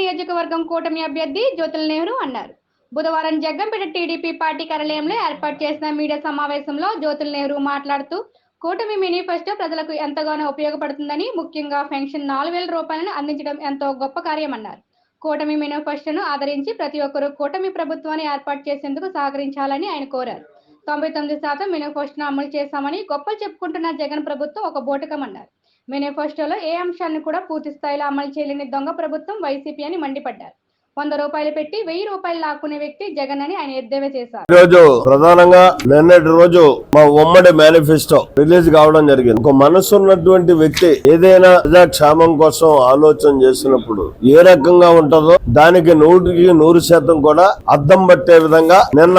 నియోజకవర్గం కూటమి అభ్యర్థి జ్యోతుల నెహ్రూ అన్నారు. బుధవారం జగ్గంపేట టీడీపీ పార్టీ కార్యాలయంలో ఏర్పాటు చేసిన మీడియా సమావేశంలో జ్యోతుల నెహ్రూ మాట్లాడుతూ కూటమి మేనిఫెస్టో ప్రజలకు ఎంతగానో ఉపయోగపడుతుందని ముఖ్యంగా పెన్షన్ నాలుగు వేల రూపాయలను అందించడం ఎంతో గొప్ప కార్యమన్నారు కూటమి మేనిఫెస్టోను ఆదరించి ప్రతి ఒక్కరూ కూటమి ప్రభుత్వాన్ని ఏర్పాటు చేసేందుకు సహకరించాలని ఆయన కోరారు. తొంభై తొమ్మిది శాతం మేనిఫెస్టోను అమలు చేశామని గొప్పలు చెప్పుకుంటున్న జగన్ ప్రభుత్వం ఒక బోటకమన్నారు మేనిఫెస్టోలో ఏ అంశాన్ని కూడా పూర్తి స్థాయిలో అమలు చేయలేని దొంగ ప్రభుత్వం వైసీపీ అని మండిపడ్డారు. వంద రూపాయలు పెట్టి వెయ్యి రూపాయలు లాక్కునే వ్యక్తి జగన్ అని ఆయన ఎద్దేవా చేశారు. ఈ రోజు ప్రధానంగా నిన్నటి రోజు మా ఉమ్మడి మేనిఫెస్టో రిలీజ్ కావడం జరిగింది. ఒక మనసు ఉన్నటువంటి వ్యక్తి ఏదైనా ప్రజాక్షేమం కోసం ఆలోచన చేసినప్పుడు ఏ రకంగా ఉంటుందో దానికి నూటికి నూరు శాతం కూడా అద్దం పట్టే విధంగా నిన్న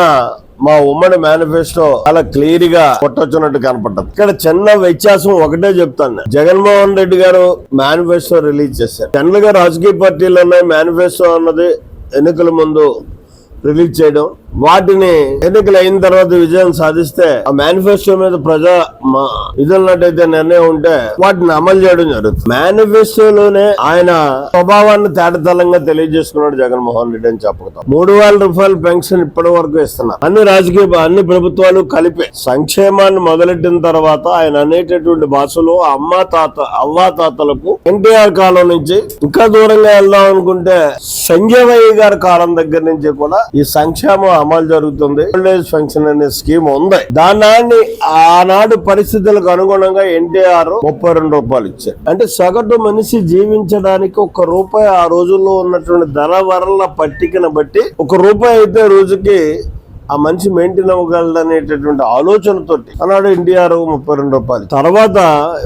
మా ఉమ్మడి మేనిఫెస్టో చాలా క్లియర్గా కొట్టొచ్చినట్టు కనపడ్డది. ఇక్కడ చిన్న వ్యత్యాసం ఒకటే చెప్తాను. జగన్మోహన్ రెడ్డి గారు మేనిఫెస్టో రిలీజ్ చేశారు. జనరల్గా రాజకీయ పార్టీలు ఉన్నాయి మేనిఫెస్టో అన్నది ఎన్నికల ముందు రిలీజ్ చేయడం. వాటిని ఎన్నికలు అయిన తర్వాత విజయం సాధిస్తే ఆ మేనిఫెస్టో మీద ప్రజా మా- నిర్ణయం ఉంటే వాటిని అమలు చేయడం జరుగుతుంది. మేనిఫెస్టోలోనే ఆయన స్వభావాన్ని తేటతలంగా తెలియజేసుకున్నాడు జగన్మోహన్ రెడ్డి అని చెప్పగలుగుతాం. మూడు వేల రూపాయల పెన్షన్ ఇప్పటి వరకు ఇస్తున్నారు. అన్ని రాజకీయ అన్ని ప్రభుత్వాలు కలిపే సంక్షేమాన్ని మొదలెట్టిన తర్వాత ఆయన అనేటటువంటి భాషలో అమ్మ తాత అవ్వా తాతలకు ఎన్టీఆర్ కాలం నుంచి ఇంకా దూరంగా వెళ్దాం అనుకుంటే సంజయ్ గారి కాలం దగ్గర నుంచి కూడా ఈ సంక్షేమం అమలు జరుగుతుంది. ఓల్డ్ ఏజ్ పెన్షన్ అనే స్కీమ్ ఉంది. దాని ఆనాడు పరిస్థితులకు అనుగుణంగా ఎన్టీఆర్ ముప్పై రెండు రూపాయలు ఇచ్చారు. అంటే సగటు మనిషి జీవించడానికి ఒక రూపాయి ఆ రోజుల్లో ఉన్నటువంటి ధర వరల పట్టికను బట్టి ఒక రూపాయి అయితే రోజుకి ఆ మనిషి మెయింటైన్ అవ్వగలడు అనేటటువంటి ఆలోచనతోటి అన్నాడు ఎన్టీఆర్ ముప్పై రెండు రూపాయలు. తర్వాత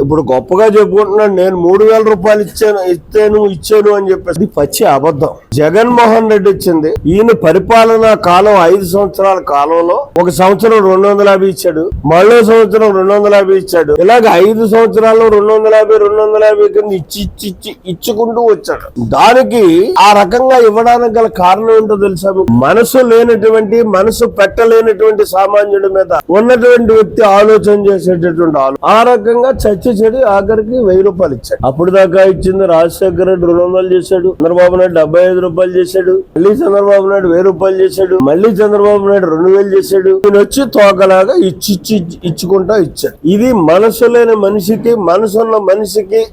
ఇప్పుడు గొప్పగా చెప్పుకుంటున్నాడు నేను మూడు వేల రూపాయలు ఇచ్చాను ఇచ్చాను ఇచ్చాను అని చెప్పేసి. ఇది పచ్చి అబద్ధం. జగన్మోహన్ రెడ్డి వచ్చింది. ఈయన పరిపాలనా కాలం ఐదు సంవత్సరాల కాలంలో ఒక సంవత్సరం రెండు వందల యాభై ఇచ్చాడు మళ్ళో సంవత్సరం రెండు వందల యాభై ఇచ్చాడు. ఇలాగ ఐదు సంవత్సరాల్లో రెండు వందల యాభై రెండు వందల యాభై కింద ఇచ్చి ఇచ్చి ఇచ్చి ఇచ్చుకుంటూ వచ్చాడు. దానికి ఆ రకంగా ఇవ్వడానికి గల కారణం ఏంటో తెలుసా మనసు లేనటువంటి మనసు పెట్టలేనటువంటి సామాన్యుడి మీద ఉన్నటువంటి వ్యక్తి ఆలోచన చేసేటటువంటి ఆలో ఆ రకంగా చర్చ చేసి ఆఖరికి వెయ్యి రూపాయలు ఇచ్చాడు. అప్పుడు దాకా ఇచ్చింది రాజశేఖర రెడ్డి రెండు వందలు చేశాడు. చంద్రబాబు నాయుడు డెబ్బై ఐదు రూపాయలు చేశాడు. మళ్ళీ చంద్రబాబు నాయుడు వెయ్యి రూపాయలు చేశాడు. మళ్ళీ చంద్రబాబు నాయుడు రెండు వేలు చేశాడు. ఈయన వచ్చి తోకలాగా ఇచ్చి ఇచ్చి- ఇచ్చుకుంటా ఇచ్చాడు. ఇది మనసు లేని మనిషికి మనసున్న మనిషికి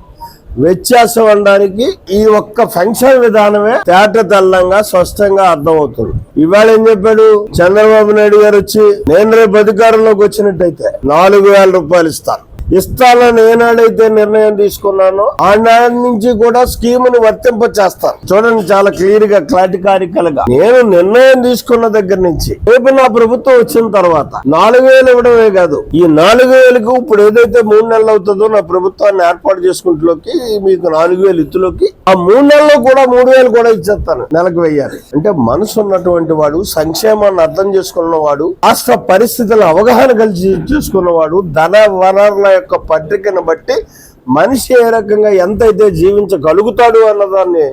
వ్యత్యాసం అనడానికి ఈ ఒక్క ఫంక్షన్ విధానమే తేట తెల్లంగా స్పష్టంగా అర్థమవుతుంది. ఇవాళ ఏం చెప్పాడు? చంద్రబాబు నాయుడు గారు వచ్చి నేను రేపు అధికారంలోకి వచ్చినట్టయితే నాలుగు వేల రూపాయలు ఇస్తాను. ఇస్తానని ఏనాడైతే నిర్ణయం తీసుకున్నానో ఆనాటి నుంచి కూడా స్కీమ్ని వర్తింప చేస్తాను చూడండి చాలా క్లియర్గా క్లాటికారికల్గా నేను నిర్ణయం తీసుకున్న దగ్గర నుంచి రేపు నా ప్రభుత్వం వచ్చిన తర్వాత నాలుగు వేలు ఇవ్వడమే కాదు ఈ నాలుగు వేలకు ఇప్పుడు ఏదైతే మూడు నెలలు అవుతుందో నా ప్రభుత్వాన్ని ఏర్పాటు చేసుకుంటులోకి మీకు నాలుగు వేలు ఇత్తులోకి ఆ మూడు నెలల్లో కూడా మూడు వేలు కూడా ఇచ్చేస్తాను నెలకు వెయ్యాలి. అంటే మనసు ఉన్నటువంటి వాడు సంక్షేమాన్ని అర్థం చేసుకున్నవాడు రాష్ట్ర పరిస్థితుల అవగాహన కలిసి చేసుకున్నవాడు ధన వనరుల యొక్క పత్రికను బట్టి మనిషి ఏ రకంగా ఎంతైతే జీవించగలుగుతాడు అన్నదాన్ని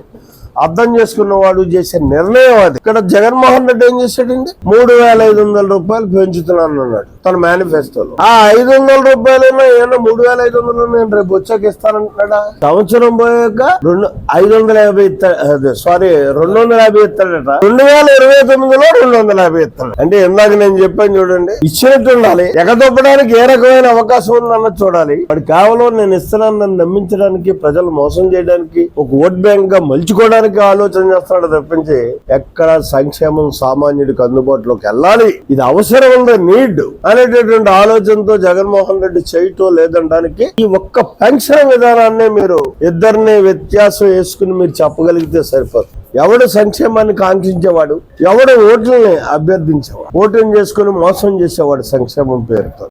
అర్థం చేసుకున్న వాడు చేసే నిర్ణయం అది. ఇక్కడ జగన్మోహన్ రెడ్డి ఏం చేశాడండి? మూడు వేల ఐదు వందల రూపాయలు పెంచుతున్నాను అన్నాడు తన మేనిఫెస్టోలో ఆ ఐదు వందల రూపాయలైనా ఏమన్నా మూడు వేల ఐదు వందలు నేను రేపు వచ్చాక ఇస్తానంటున్నాడా? సంవత్సరం పోయాక రెండు ఐదు వందల యాభై ఇస్తాడు సారీ రెండు వందల యాభై ఇస్తాడట. రెండు వేల ఇరవై తొమ్మిదిలో రెండు వందల యాభై ఇస్తాడు. అంటే ఇందాక నేను చెప్పాను చూడండి ఇచ్చినట్టు ఉండాలి. ఎగదొప్పడానికి ఏ రకమైన అవకాశం ఉందన్నది చూడాలి. వాడు కేవలం నేను ఇస్తున్నాను నన్ను నమ్మించడానికి ప్రజలు మోసం చేయడానికి ఒక ఓట్ బ్యాంక్గా మలుచుకోవడానికి ఆలోచన చేస్తున్నాడు తప్పించి ఎక్కడ సంక్షేమం సామాన్యుడికి అందుబాటులోకి వెళ్ళాలి. ఇది అవసరం ఉంది నీడ్ అనేటటువంటి ఆలోచనతో జగన్మోహన్ రెడ్డి చేయటం లేదనడానికి ఈ ఒక్క పెన్షన్ విధానాన్ని మీరు ఇద్దరిని వ్యత్యాసం వేసుకుని మీరు చెప్పగలిగితే సరిపోతుంది ఎవడు సంక్షేమాన్ని కాంక్షించేవాడు ఎవడు ఓట్లని అభ్యర్థించేవాడు ఓటింగ్ చేసుకుని మోసం చేసేవాడు సంక్షేమం పేరుతో.